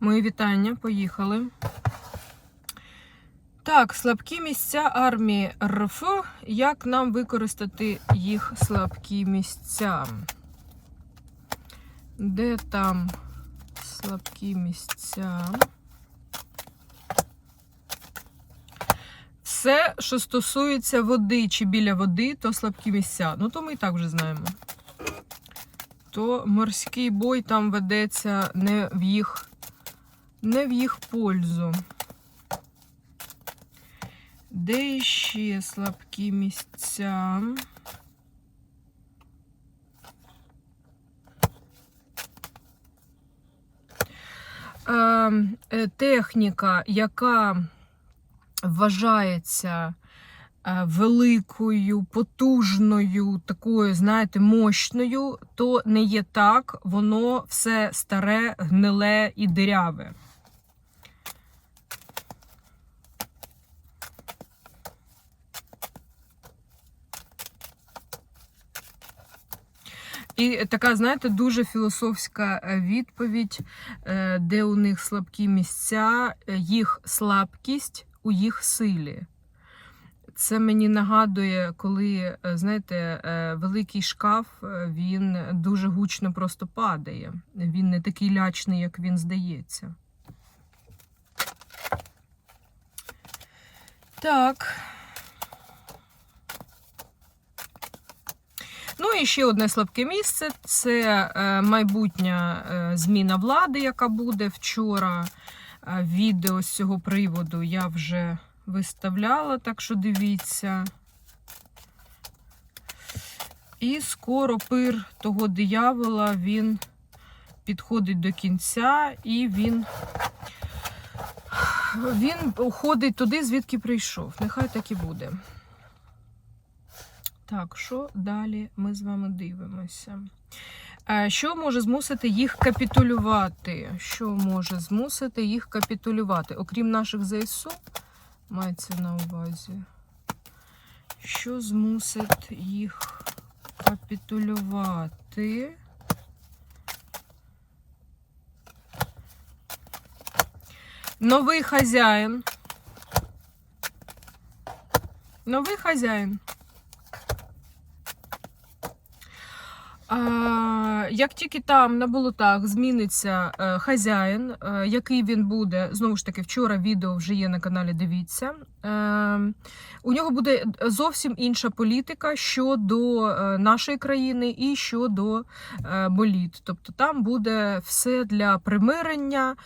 Мої вітання, поїхали. Так, слабкі місця армії РФ. Як нам використати їх слабкі місця? Де там слабкі місця? Все, що стосується води чи біля води, то слабкі місця. Ну, то ми і так вже знаємо. То морський бой там ведеться не в їх, не в їх пользу. Де ще слабкі місця? Е, е, техніка, яка вважається е, великою, потужною, такою, знаєте, мощною, то не є так, воно все старе, гниле і диряве. І така, знаєте, дуже філософська е, відповідь, е, де у них слабкі місця, е, їх слабкість у їх силі. Це мені нагадує, коли, знаєте, великий шкаф, він дуже гучно просто падає. Він не такий лячний, як він здається. Так. І ще одне слабке місце це е, майбутня е, зміна влади, яка буде вчора. Е, Відео з цього приводу я вже виставляла, так що дивіться. І скоро пир того диявола він підходить до кінця, і він, він уходить туди, звідки прийшов. Нехай так і буде. Так, що далі ми з вами дивимося? Е, Що може змусити їх капітулювати? Що може змусити їх капітулювати? Окрім наших ЗСУ, мається на увазі. Що змусить їх капітулювати? Новий хазяїн. Новий хазяїн. Як тільки там на болотах зміниться е, хазяїн, е, який він буде, знову ж таки, вчора відео вже є на каналі. Дивіться. Е, у нього буде зовсім інша політика щодо нашої країни і щодо боліт. Тобто там буде все для примирення,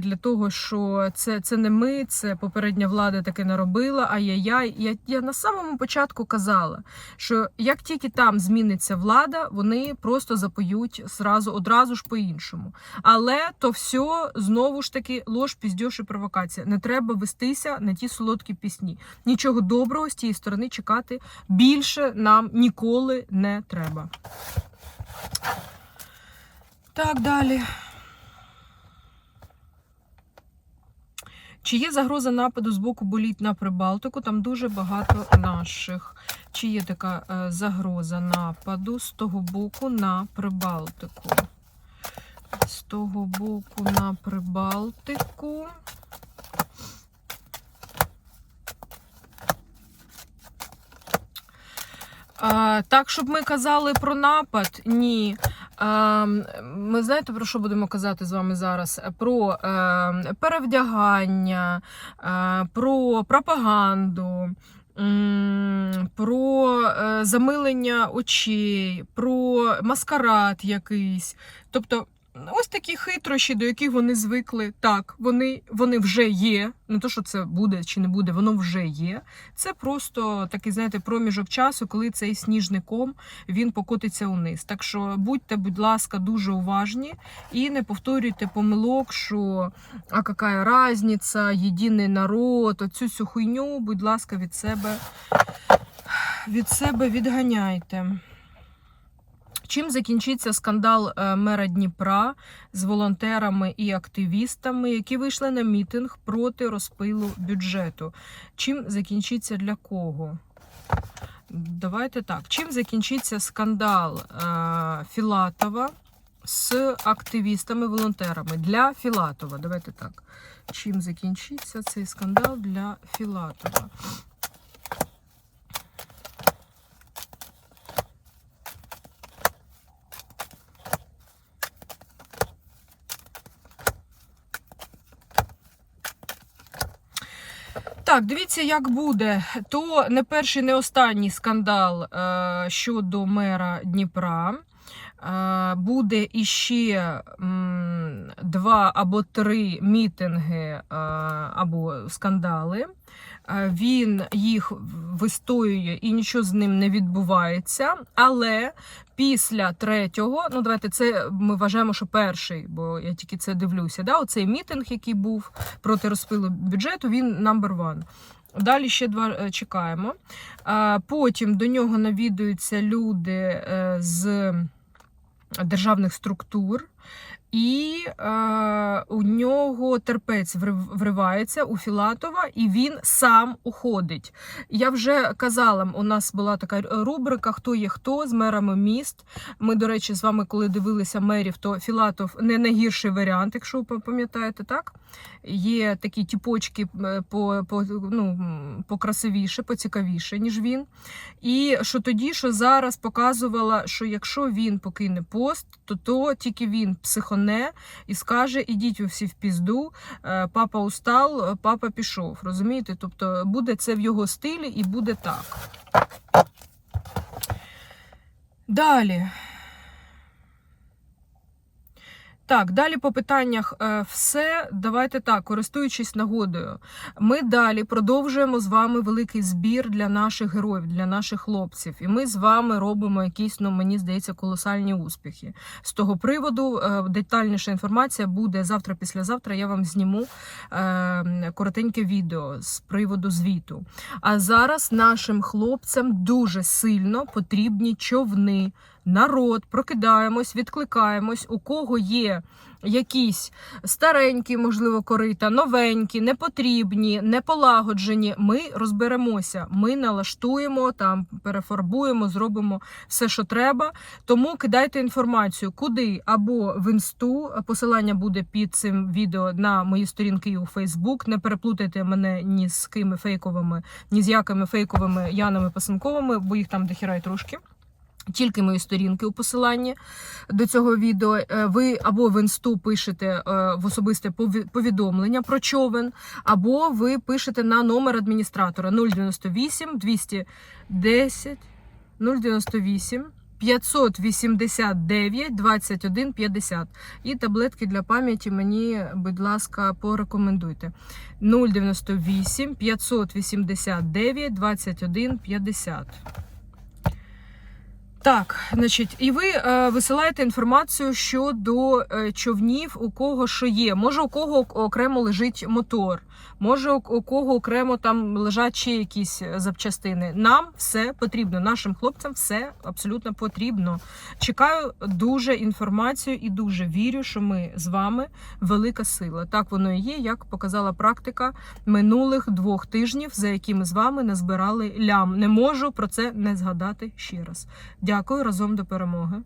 для того, що це, це не ми, це попередня влада таке наробила. Ай-яй-яй. Я, я на самому початку казала, що як тільки там зміниться влада, вони просто запоють зразу одразу ж по-іншому. Але то все знову ж таки лож, піздьош і провокація. Не треба вестися на ті солодкі пісні. Нічого доброго з тієї сторони чекати більше нам ніколи не треба. Так, далі. Чи є загроза нападу з боку боліт на Прибалтику? Там дуже багато наших. Чи є така е, загроза нападу з того боку на Прибалтику? З того боку на Прибалтику. Так, щоб ми казали про напад, ні. Ми знаєте, про що будемо казати з вами зараз? Про е, перевдягання, е, про пропаганду, про е, замилення очей, про маскарад якийсь. Тобто. Ось такі хитрощі, до яких вони звикли. Так, вони, вони вже є. Не то, що це буде чи не буде, воно вже є. Це просто такий, знаєте, проміжок часу, коли цей сніжний ком він покотиться униз. Так що будьте, будь ласка, дуже уважні і не повторюйте помилок, що а яка разниця, єдиний народ, оцю цю хуйню, будь ласка, від себе, від себе відганяйте. Чим закінчиться скандал е, мера Дніпра з волонтерами і активістами, які вийшли на мітинг проти розпилу бюджету? Чим закінчиться для кого? Давайте так. Чим закінчиться скандал е, Філатова з активістами-волонтерами для Філатова. Давайте так. Чим закінчиться цей скандал для Філатова? Так, дивіться, як буде. То не перший, не останній скандал е, щодо мера Дніпра. Е, буде іще два або три мітинги е, або скандали. Він їх вистоює і нічого з ним не відбувається. Але після третього, ну давайте це ми вважаємо, що перший, бо я тільки це дивлюся. Да? Оцей мітинг, який був проти розпилу бюджету, він number one. Далі ще два е, чекаємо. Потім до нього навідуються люди е, з державних структур. І е, у нього терпець вривається у Філатова, і він сам уходить. Я вже казала, у нас була така рубрика Хто є хто з мерами міст. Ми, до речі, з вами, коли дивилися мерів, то Філатов не найгірший варіант, якщо ви пам'ятаєте, так? Є такі тіпочки по, по, ну, покрасивіше, поцікавіше, ніж він. І що тоді, що зараз показувала, що якщо він покине пост, то, то тільки він психоне і скаже: ідіть у всі в пізду, е, папа устал, е, папа пішов. Розумієте? Тобто буде це в його стилі і буде так. Далі. Так, далі по питаннях е, все. Давайте так, користуючись нагодою, ми далі продовжуємо з вами великий збір для наших героїв, для наших хлопців. І ми з вами робимо якісь, ну мені здається, колосальні успіхи. З того приводу е, детальніша інформація буде завтра, післязавтра. Я вам зніму е, коротеньке відео з приводу звіту. А зараз нашим хлопцям дуже сильно потрібні човни. Народ, прокидаємось, відкликаємось, у кого є якісь старенькі, можливо, корита, новенькі, непотрібні, неполагоджені. Ми розберемося, ми налаштуємо там, перефарбуємо, зробимо все, що треба. Тому кидайте інформацію, куди або в інсту. Посилання буде під цим відео на мої сторінки у Фейсбук. Не переплутайте мене ні з кими фейковими, ні з якими фейковими Янами Пасенковими, бо їх там дохіра й трошки. Тільки мої сторінки у посиланні до цього відео. Е, Ви або в інсту пишете е, в особисте повідомлення про човен, або ви пишете на номер адміністратора 098 210 098 589 21 50. І таблетки для пам'яті мені, будь ласка, порекомендуйте. 098 589 21 50. Так, значить, і ви е, висилаєте інформацію щодо е, човнів, у кого що є. Може, у кого окремо лежить мотор, може, у, кого окремо там лежать ще якісь е, запчастини. Нам все потрібно, нашим хлопцям все абсолютно потрібно. Чекаю дуже інформацію і дуже вірю, що ми з вами велика сила. Так воно і є, як показала практика минулих двох тижнів, за які ми з вами назбирали лям. Не можу про це не згадати ще раз. Дякую разом до перемоги.